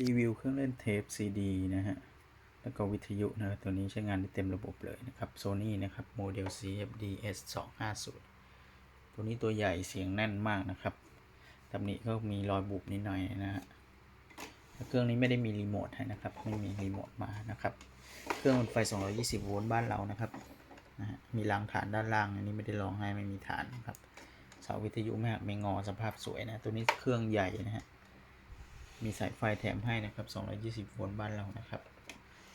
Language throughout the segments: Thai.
รีวิวเครื่องเล่นเทปซีดีนะฮะ แล้วก็วิทยุนะตัวนี้ใช้งานได้เต็มระบบเลยนะครับ Sony นะครับโมเดล CFD S250 ตัวนี้ตัวใหญ่เสียงแน่นมากนะครับตำหนิก็มีรอยบุบนิดหน่อยนะฮะเครื่องนี้ไม่ได้มีรีโมทให้นะครับ ไม่มีรีโมทมานะครับ เครื่องมันไฟ 220 โวลต์บ้านเรานะครับนะฮะมีรางฐานด้านล่างอันนี้ไม่ได้ลองให้ไม่มีฐานนะครับ เสาวิทยุไม่หักไม่งอสภาพสวยนะ ตัวนี้เครื่องใหญ่นะฮะ มีสายไฟแถมให้นะครับ 220 โวลต์บ้านเรานะครับ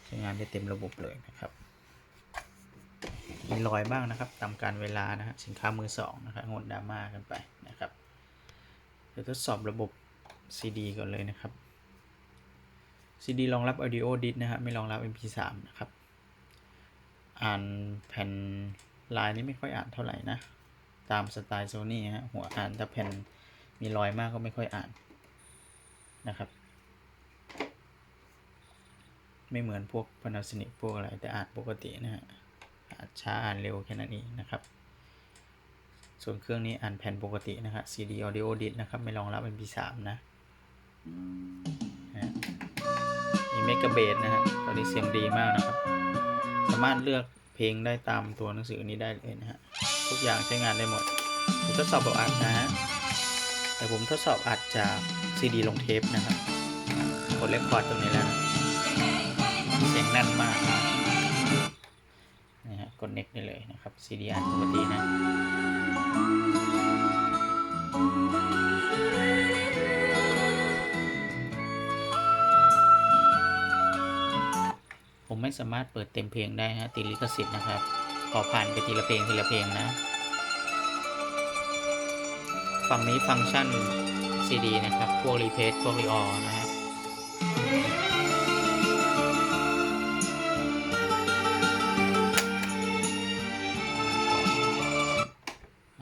ใช้งานได้เต็มระบบเลยนะครับ มีรอยบ้างนะครับ ตามการเวลานะฮะสินค้ามือสองนะครับงดดราม่ากันไปนะครับเดี๋ยวทดสอบระบบ CD ก่อนเลยนะครับ CD รองรับ Audio Disc นะฮะไม่รองรับ MP3 นะครับ อ่านแผ่นลายนี้ไม่ค่อยอ่านเท่าไหร่นะ ตามสไตล์โซนี่ฮะหัวอ่านถ้าแผ่นมีรอยมากก็ไม่ค่อยอ่าน นะครับ ไม่เหมือนพวก Panasonic พวกอะไร แต่อ่านปกตินะฮะอ่านช้าอ่านเร็วแค่นั้นเองนะครับ ส่วนเครื่องนี้อ่านแผ่นปกตินะครับ CD Audio Disc นะครับ ไม่รองรับ MP3 นะนะฮะมีเมกะเบสนะฮะตอนนี้เสียงดีมากนะครับ สามารถเลือกเพลงได้ตามตัวหนังสือนี้ได้เลยนะฮะ ทุกอย่างใช้งานได้หมดทดสอบแบบอัดนะฮะ แต่ผมทดสอบอัดจากซีดีลงเทปนะครับ กดเรคคอร์ดตรงนี้แล้วนะเสียงแน่นมากนะนะฮะกดเน็กได้เลยนะครับซีดีอัดปกตินะผมไม่สามารถเปิดเต็มเพลงได้ฮะติดลิขสิทธิ์นะครับ ขอผ่านไปทีละเพลงทีละเพลงนะ ฝั่งนี้ฟังก์ชัน CD นะครับ พวกรีเพ e พวกรีออนะฮะ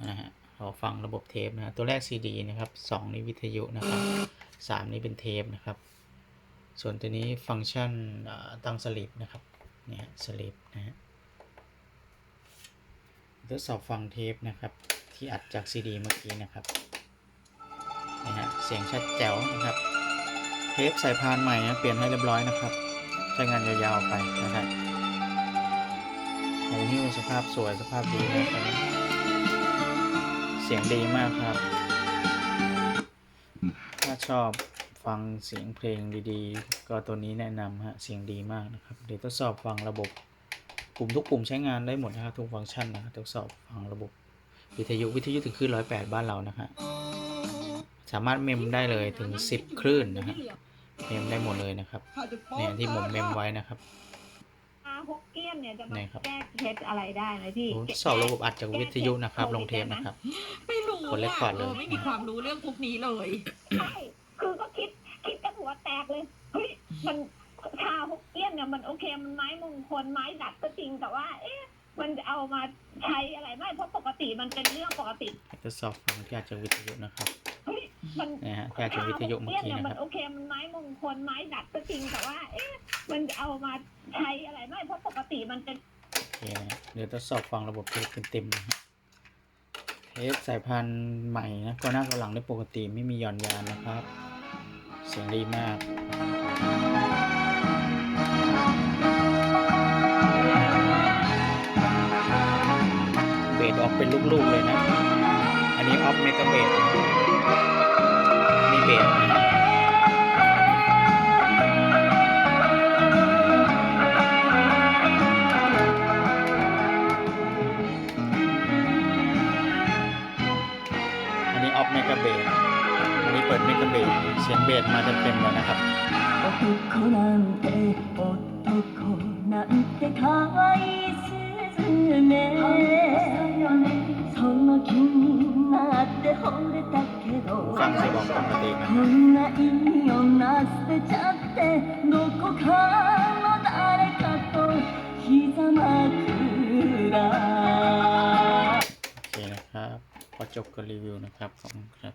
นะฮะฟังระบบเทปนะตัวแรก CD นะครับสองนี้วิทยุนะครับสามนี้เป็นเทปนะครับ ส่วนตัวนี้ฟังก์ชันตั้งสลิปนะครับเนี่ยสลิปนะฮะทดสอบฟังเทปนะครับ ที่อัดจากซีดีเมื่อกี้นะครับนะฮะเสียงชัดแจ๋วนะครับ เทปสายพานใหม่นะเปลี่ยนให้เรียบร้อยนะครับ ใช้งานยาวๆไปนะฮะหูหิ้วสภาพสวยสภาพดีนะตอนนี้เสียงดีมากครับ ถ้าชอบฟังเสียงเพลงดีๆ ก็ตัวนี้แนะนำฮะเสียงดีมากนะครับ เดี๋ยวทดสอบฟังระบบปุ่มทุกปุ่มใช้งานได้หมดนะครับทุกฟังก์ชันนะครับทดสอบฟังระบบ วิทยุวิทยุถึงคลื่นร้อยแปดบ้านเรานะฮะสามารถเมมได้เลยถึง10คลื่นนะฮะเมมได้หมดเลยนะครับเนี่ยที่ผมเมมไว้นะครับอาฮกเกี้ยนเนี่ยจะไหนมาครับแก้เคล็ดอะไรได้ไหมพี่ผมทดสอบระบบอัดจากวิทยุนะครับ ลงเทปนะครับ ไม่รู้กดเลขก่อนเลยไม่มีความรู้เรื่องพวกนี้เลยใช่คือก็คิดคิดกันหัวแตกเลยเฮ้ยมันชาฮกเกี้ยนเนี่ยมันโอเคมันไม้มงคลไม้ดัดก็จริงแต่ว่า เอ๊ะ มันจะเอามาใช้อะไรไม่เพราะปกติมันเป็นเรื่องปกติทดสอบฟังที่อัดจากวิทยุนะครับเฮ้ยมันนะฮะที่อัดจากวิทยุเมื่อกี้ชาฮกนะเยครับมันโอเคมันไม้มงคลไม้ดัดก็จริงแต่ว่า เอ๊ะมันจะเอามาใช้อะไรไม่เพราะปกติมันเป็นโอเคนะเดี๋ยวทดสอบฟังระบบเทปเต็มๆนะฮะเทปสายพันธุ์ใหม่นะก็หน้าก็หลังได้ปกติไม่มีหย่อนยานนะครับ เสียงดีมากนนี้ออฟเมกะเบสนะนี่เบสนะอันนี้ออฟเมกะเบสอันนี้เปิดเมกะเบสเสียงเบสมาเต็มๆเลยนะครับ 男なんて男なんて可愛いスズメその気 べちゃってどこかの誰かとひざまくらโอเคนะครับ พอจบกับรีวิวนะครับ ขอบคุณครับ